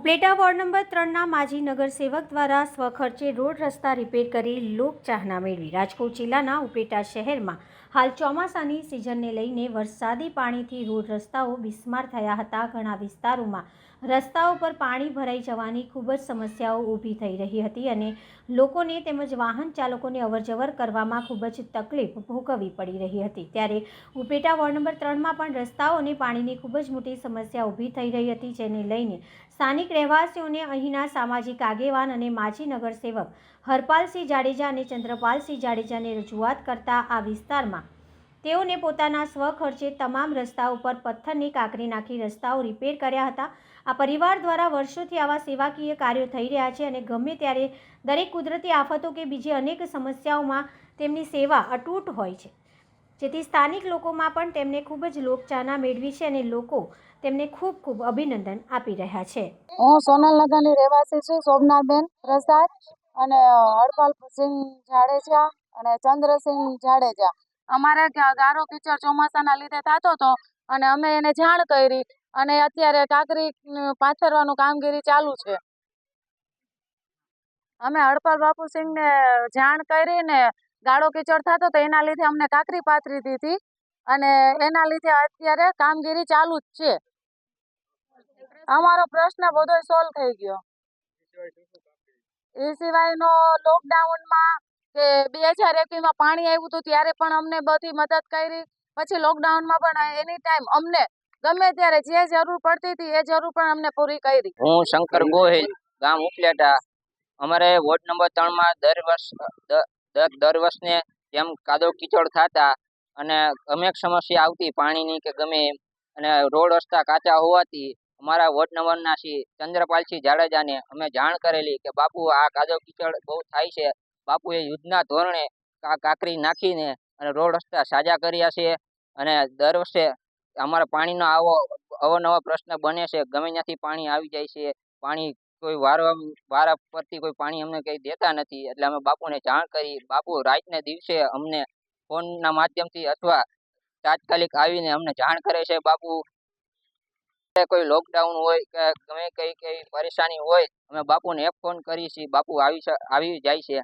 Upleta ward number ત્રણના માજી નગરસેવક દ્વારા સ્વખર્ચે રોડ રસ્તા રિપેર કરી લોકચાહના મેળવી. રાજકોટ જિલ્લાના ઉપલેટા શહેરમાં હાલ ચોમાસાની સિઝનને લઈને વરસાદી પાણીથી રોડ રસ્તાઓ બિસ્માર થયા હતા. ઘણા વિસ્તારોમાં રસ્તાઓ પર પાણી ભરાઈ જવાની ખૂબ જ સમસ્યાઓ ઊભી થઈ રહી હતી અને લોકોને તેમજ વાહન ચાલકોને અવરજવર કરવામાં ખૂબ જ તકલીફ ભોગવવી પડી રહી હતી. ત્યારે ઉપેટા વોર્ડ નંબર ત્રણમાં પણ રસ્તાઓ અને પાણીની ખૂબ જ મોટી સમસ્યા ઊભી થઈ રહી હતી, જેને લઈને સ્થાનિક રહેવાસીઓને અહીંના સામાજિક આગેવાન અને માજી નગરસેવક હરપાલસિંહ જાડેજા અને ચંદ્રપાલસિંહ જાડેજાને રજૂઆત કરતા આ વિસ્તારમાં તેઓને પોતાના સ્વખર્ચે તમામ રસ્તા ઉપર પથ્થરની કાંકરી નાખી રસ્તાઓ રિપેર કર્યા હતા. આ પરિવાર દ્વારા વર્ષોથી આવા સેવાકીય કાર્યો થઈ રહ્યા છે અને ગમે ત્યારે દરેક કુદરતી આફતો કે બીજી અનેક સમસ્યાઓમાં તેમની સેવા અતૂટ હોય છે. જેથી સ્થાનિક લોકોમાં પણ તેમને ખૂબ જ લોકચાહના મેળવી છે અને લોકો તેમને ખૂબ ખૂબ અભિનંદન આપી રહ્યા છે. હું સોનલનગરની રહેવાસી છું, શોભનાબેન પ્રસાદ અને હરપાલસિંહ જાડેજા અને ચંદ્રસિંહ જાડેજા. અમારે ગારો કીચડ ચોમાસાના લીધે થતો હતો અને અમે એને જાણ કરી અને અત્યારે કાકરી પાથરવાનું કામગીરી ચાલુ છે. અમે હરપાલ બાપુસિંહને જાણ કરીને ગાળો કીચડ થતો તો એના લીધે અમને કાકરી પાથરી દીધી અને એના લીધે અત્યારે કામગીરી ચાલુ જ છે. અમારો પ્રશ્ન બધો સોલ્વ થઈ ગયો. એ સિવાયનો લોકડાઉનમાં કે બે હજાર એકવીસમાં પાણી આવ્યું હતું ત્યારે પણ અમને બધી મદદ કરી. પછી લોકડાઉનમાં પણ એની ટાઈમ અમને ગમે ત્યારે જે જરૂર પડતી હતી એ જરૂર પણ અમને પૂરી કરી. હું શંકર ગોહિલ, ગામ ઉપલેટા. અમારે વોર્ડ નંબર ત્રણમાં દર વર્ષ દર વર્ષને જેમ કાદવ કીચડ થતા અને અનેક સમસ્યા આવતી પાણીની કે ગમે અને રોડ રસ્તા કાચા હોવાથી અમારા વોર્ડ નંબરના શ્રી ચંદ્રપાલસિંહ જાડેજાને અમે જાણ કરેલી કે બાપુ, આ કાદવ કીચડ બહુ થાય છે. બાપુએ યુદ્ધના ધોરણે કાંકરી નાખીને અને રોડ રસ્તા સાજા કર્યા છે અને દર વર્ષે અમારા પાણીનો આવો, અવનવો પ્રશ્ન બને છે. ગમે ત્યાંથી પાણી આવી જાય છે, પાણી કોઈ વારવા, વારા પરથી કોઈ પાણી અમને કંઈ દેતા નથી. એટલે અમે બાપુને જાણ કરી, બાપુ, રાતને દિવસે અમને ફોનના માધ્યમથી અથવા તાત્કાલિક આવીને અમને જાણ કરે છે, બાપુ. કોઈ લોકડાઉન હોય કે ગમે કઈ કઈ પરેશાની હોય, અમે બાપુને એક ફોન કરીએ છીએ બાપુ આવી આવી જાય છે.